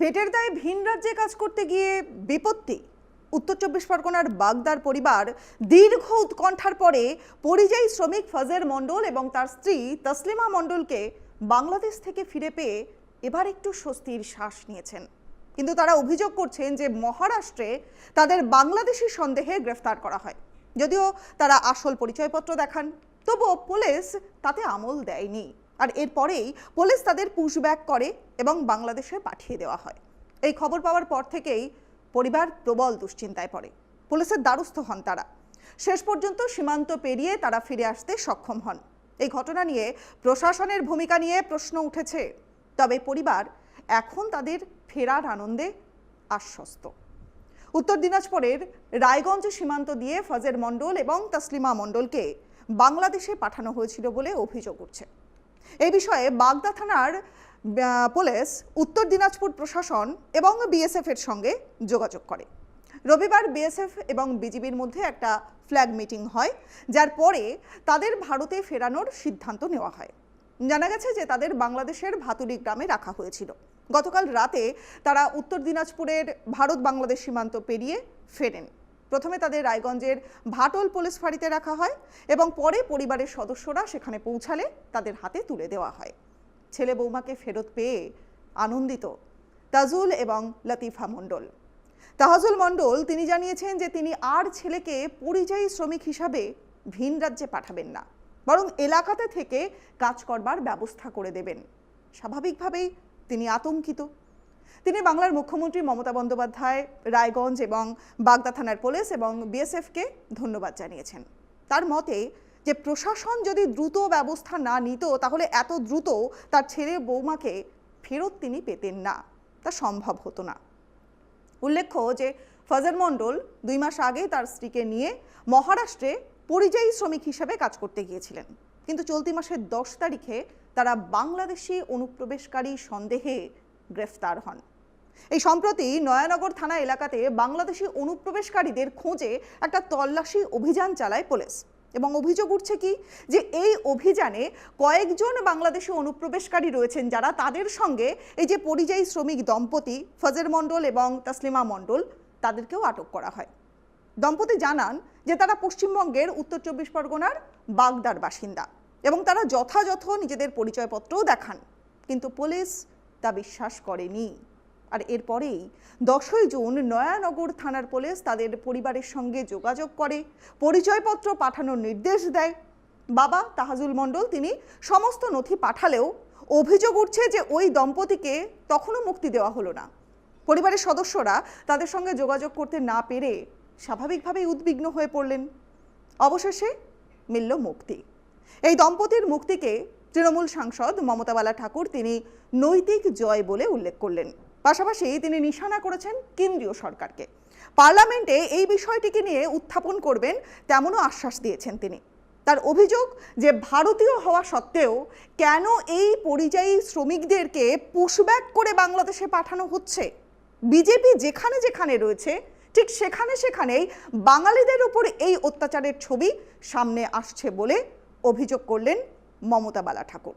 পেটের দায়ে ভিন রাজ্যে কাজ করতে গিয়ে বিপত্তি। উত্তর চব্বিশ পরগনার বাগদার পরিবার দীর্ঘ উৎকণ্ঠার পরে পরিযায়ী শ্রমিক ফজের মণ্ডল এবং তার স্ত্রী তসলিমা মণ্ডলকে বাংলাদেশ থেকে ফিরে পেয়ে এবার একটু স্বস্তির শ্বাস নিয়েছেন। কিন্তু তারা অভিযোগ করছেন যে মহারাষ্ট্রে তাদের বাংলাদেশি সন্দেহে গ্রেফতার করা হয়। যদিও তারা আসল পরিচয়পত্র দেখান, তবুও পুলিশ তাতে আমল দেয়নি। আর এরপরেই পুলিশ তাদের পুশব্যাক করে এবং বাংলাদেশে পাঠিয়ে দেওয়া হয়। এই খবর পাওয়ার পর থেকেই পরিবার প্রবল দুশ্চিন্তায় পড়ে। পুলিশের দ্বারস্থ হন তারা। শেষ পর্যন্ত সীমান্ত পেরিয়ে তারা ফিরে আসতে সক্ষম হন। এই ঘটনা নিয়ে প্রশাসনের ভূমিকা নিয়ে প্রশ্ন উঠেছে। তবে পরিবার এখন তাদের ফেরার আনন্দে আশ্বস্ত। উত্তর দিনাজপুরের রায়গঞ্জ সীমান্ত দিয়ে ফজের মণ্ডল এবং তসলিমা মণ্ডলকে বাংলাদেশে পাঠানো হয়েছিল বলে অভিযোগ উঠছে। এই বিষয়ে বাগদা থানার পুলিশ, উত্তর দিনাজপুর প্রশাসন এবং বিএসএফ এর সঙ্গে যোগাযোগ করে। রবিবার বিএসএফ এবং বিজিবির মধ্যে একটা ফ্ল্যাগ মিটিং হয়, যার পরে তাদের ভারতে ফেরানোর সিদ্ধান্ত নেওয়া হয়। জানা গেছে যে তাদের বাংলাদেশের ভাতুরি গ্রামে রাখা হয়েছিল। গতকাল রাতে তারা উত্তর দিনাজপুরের ভারত বাংলাদেশ সীমান্ত পেরিয়ে ফেরেন। প্রথমে তাদের রায়গঞ্জের ভাটল পুলিশ ফাঁড়িতে রাখা হয় এবং পরে পরিবারের সদস্যরা সেখানে পৌঁছালে তাদের হাতে তুলে দেওয়া হয়। ছেলে বৌমাকে ফেরত পেয়ে আনন্দিত তাজুল এবং লতিফা মণ্ডল। তাহাজুল মণ্ডল তিনি জানিয়েছেন যে তিনি আর ছেলেকে পরিযায়ী শ্রমিক হিসাবে ভিন রাজ্যে পাঠাবেন না, বরং এলাকাতে থেকে কাজ করবার ব্যবস্থা করে দেবেন। স্বাভাবিকভাবেই তিনি আতঙ্কিত। তিনি বাংলার মুখ্যমন্ত্রী মমতা বন্দ্যোপাধ্যায়, রায়গঞ্জ এবং বাগদা থানার পুলিশ এবং বিএসএফকে ধন্যবাদ জানিয়েছেন। তার মতে, যে প্রশাসন যদি দ্রুত ব্যবস্থা না নিত, তাহলে এত দ্রুত তার ছেলে বৌমাকে ফেরত তিনি পেতেন না। তা সম্ভব হতো না। উল্লেখ্য যে ফজর মণ্ডল দুই মাস আগে তার স্ত্রীকে নিয়ে মহারাষ্ট্রে পরিযায়ী শ্রমিক হিসেবে কাজ করতে গিয়েছিলেন। কিন্তু চলতি মাসের দশ তারিখে তারা বাংলাদেশি অনুপ্রবেশকারী সন্দেহে গ্রেফতার হন। এই সম্প্রতি নয়ানগর থানা এলাকাতে বাংলাদেশি অনুপ্রবেশকারীদের খোঁজে একটা তল্লাশি অভিযান চালায় পুলিশ। এবং অভিযোগ উঠছে কি যে এই অভিযানে কয়েকজন বাংলাদেশি অনুপ্রবেশকারী রয়েছেন যারা তাদের সঙ্গে এই যে পরিযায়ী শ্রমিক দম্পতি ফজর মণ্ডল এবং তসলিমা মণ্ডল, তাদেরকেও আটক করা হয়। দম্পতি জানান যে তারা পশ্চিমবঙ্গের উত্তর চব্বিশ পরগনার বাগদার বাসিন্দা এবং তারা যথাযথ নিজেদের পরিচয়পত্রও দেখান। কিন্তু পুলিশ তা বিশ্বাস করেনি। আর এরপরেই দশই জুন নয়ানগর থানার পুলিশ তাদের পরিবারের সঙ্গে যোগাযোগ করে, পরিচয়পত্র পাঠানোর নির্দেশ দেয়। বাবা তাহাজুল মণ্ডল তিনি সমস্ত নথি পাঠালেও অভিযোগ উঠছে যে ওই দম্পতিকে তখনও মুক্তি দেওয়া হলো না। পরিবারের সদস্যরা তাদের সঙ্গে যোগাযোগ করতে না পেরে স্বাভাবিকভাবেই উদ্বিগ্ন হয়ে পড়লেন। অবশেষে মিলল মুক্তি। এই দম্পতির মুক্তিকে তৃণমূল সাংসদ মমতা বালা ঠাকুর তিনি নৈতিক জয় বলে উল্লেখ করলেন। পাশাপাশি তিনি নিশানা করেছেন কেন্দ্রীয় সরকারকে। পার্লামেন্টে এই বিষয়টিকে নিয়ে উত্থাপন করবেন তেমনও আশ্বাস দিয়েছেন তিনি। তার অভিযোগ যে ভারতীয় হওয়া সত্ত্বেও কেন এই পরিযায়ী শ্রমিকদেরকে পুশব্যাক করে বাংলাদেশে পাঠানো হচ্ছে? বিজেপি যেখানে যেখানে রয়েছে, ঠিক সেখানে সেখানেই বাঙালিদের উপর এই অত্যাচারের ছবি সামনে আসছে বলে অভিযোগ করলেন মমতা বালা ঠাকুর